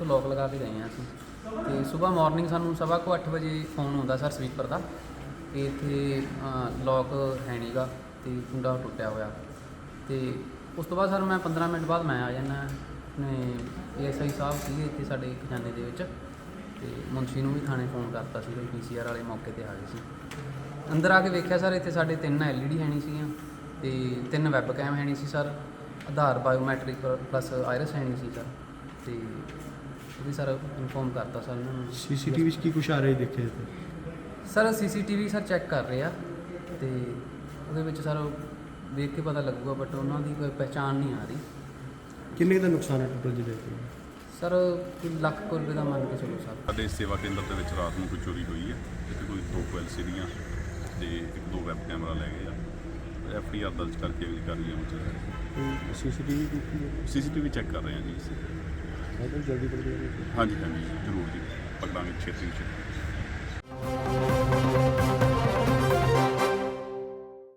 ਇੱਥੋਂ ਲੋਕ ਲਗਾ ਕੇ ਗਏ ਹਾਂ ਅਸੀਂ। ਤੇ ਸਵੇਰ ਮਾਰਨਿੰਗ ਸਾਨੂੰ ਸਵਾ ਕੁ ਅੱਠ ਵਜੇ ਫੋਨ ਆਉਂਦਾ ਸਰ ਸਵੀਪਰ ਦਾ। ਕਿ ਇੱਥੇ ਲੋਕ ਹੈ ਨਹੀਂਗਾ ਤੇ ਕੁੰਡਾ ਟੁੱਟਿਆ ਹੋਇਆ। ਤੇ ਉਸ ਤੋਂ ਬਾਅਦ ਸਰ ਮੈਂ 15 ਮਿੰਟ ਬਾਅਦ ਮੈਂ ਆ ਜਾਂਦਾ ਆਪਣੇ ਏਐਸਆਈ ਸਾਹਿਬ ਸੀਗੇ ਇੱਥੇ ਸਾਡੇ ਖਜ਼ਾਨੇ ਦੇ ਵਿੱਚ। ਤੇ ਮੁੰਸ਼ੀ ਨੂੰ ਵੀ ਥਾਣੇ ਫੋਨ ਕਰਤਾ ਸੀ ਪੀਸੀਆਰ ਵਾਲੇ ਮੌਕੇ ਤੇ ਆ ਗਏ ਸੀ। ਅੰਦਰ ਆ ਕੇ ਵੇਖਿਆ ਸਰ ਇੱਥੇ ਸਾਡੇ ਤਿੰਨ ਐਲਈਡੀ ਹੈ ਨਹੀਂ ਸੀਗੀਆਂ। ਤੇ ਤਿੰਨ ਵੈਬ ਕੈਮ ਹੈ ਨਹੀਂ ਸੀ sir Aadhaar biometric plus iris ਹੈ ਨਹੀਂ ਸੀ ਸਰ ਤੇ ਉਹਦੀ ਸਰ ਇਨਫੋਰਮ ਕਰਤਾ ਸਰ ਇਹਨਾਂ ਨੂੰ। ਸੀਸੀਟੀਵੀ ਵਿੱਚ ਕੀ ਕੁਛ ਆ ਰਿਹਾ ਦੇਖਿਆ ਤੇ? ਸਰ ਸੀਸੀਟੀਵੀ ਸਰ ਚੈੱਕ ਕਰ ਰਹੇ ਆ ਤੇ ਉਹਦੇ ਵਿੱਚ ਸਰ ਵੇਖ ਕੇ ਪਤਾ ਲੱਗੂਗਾ ਬਟ ਉਹਨਾਂ ਦੀ ਕੋਈ ਪਹਿਚਾਣ ਨਹੀਂ ਆ ਰਹੀ। ਕਿੰਨੇ ਦਾ ਨੁਕਸਾਨ ਹੈ ਟੋਟਲ ਜਿਹਦੇ ਤੇ ਸਰ ਕੋਈ ਲੱਖ ਕੁ ਰੁਪਏ ਦਾ ਮੰਨ ਕੇ ਚਲੋ ਸਰ। ਸਾਡੇ ਸੇਵਾ ਕੇਂਦਰ ਦੇ ਵਿੱਚ ਰਾਤ ਨੂੰ ਕੋਈ ਚੋਰੀ ਹੋਈ ਹੈ ਇੱਥੇ ਕੋਈ ਦੋ ਕੁ ਐਲਸੀਡੀਆਂ ਤੇ ਇੱਕ ਦੋ ਵੈਬ ਕੈਮਰਾ ਲੈ ਗਏ ਆ। ਐਫ ਆਰ ਦਰਜ ਕਰਕੇ ਅਗਲੀ ਕਾਰਵਾਈ ਅਮਲ ਚ ਸੀਸੀਟੀਵੀ ਦੇਖੀ ਹੈ? ਸੀਸੀਟੀਵੀ ਚੈੱਕ ਕਰ ਰਹੇ ਹਾਂ ਜੀ ਅਸੀਂ। ਬਹੁਤ ਹਾਂਜੀ ਹਾਂਜੀ ਜ਼ਰੂਰ ਜੀ ਪਕੜਾਂਗੇ ਛੇਤੀ ਛੇਤੀ।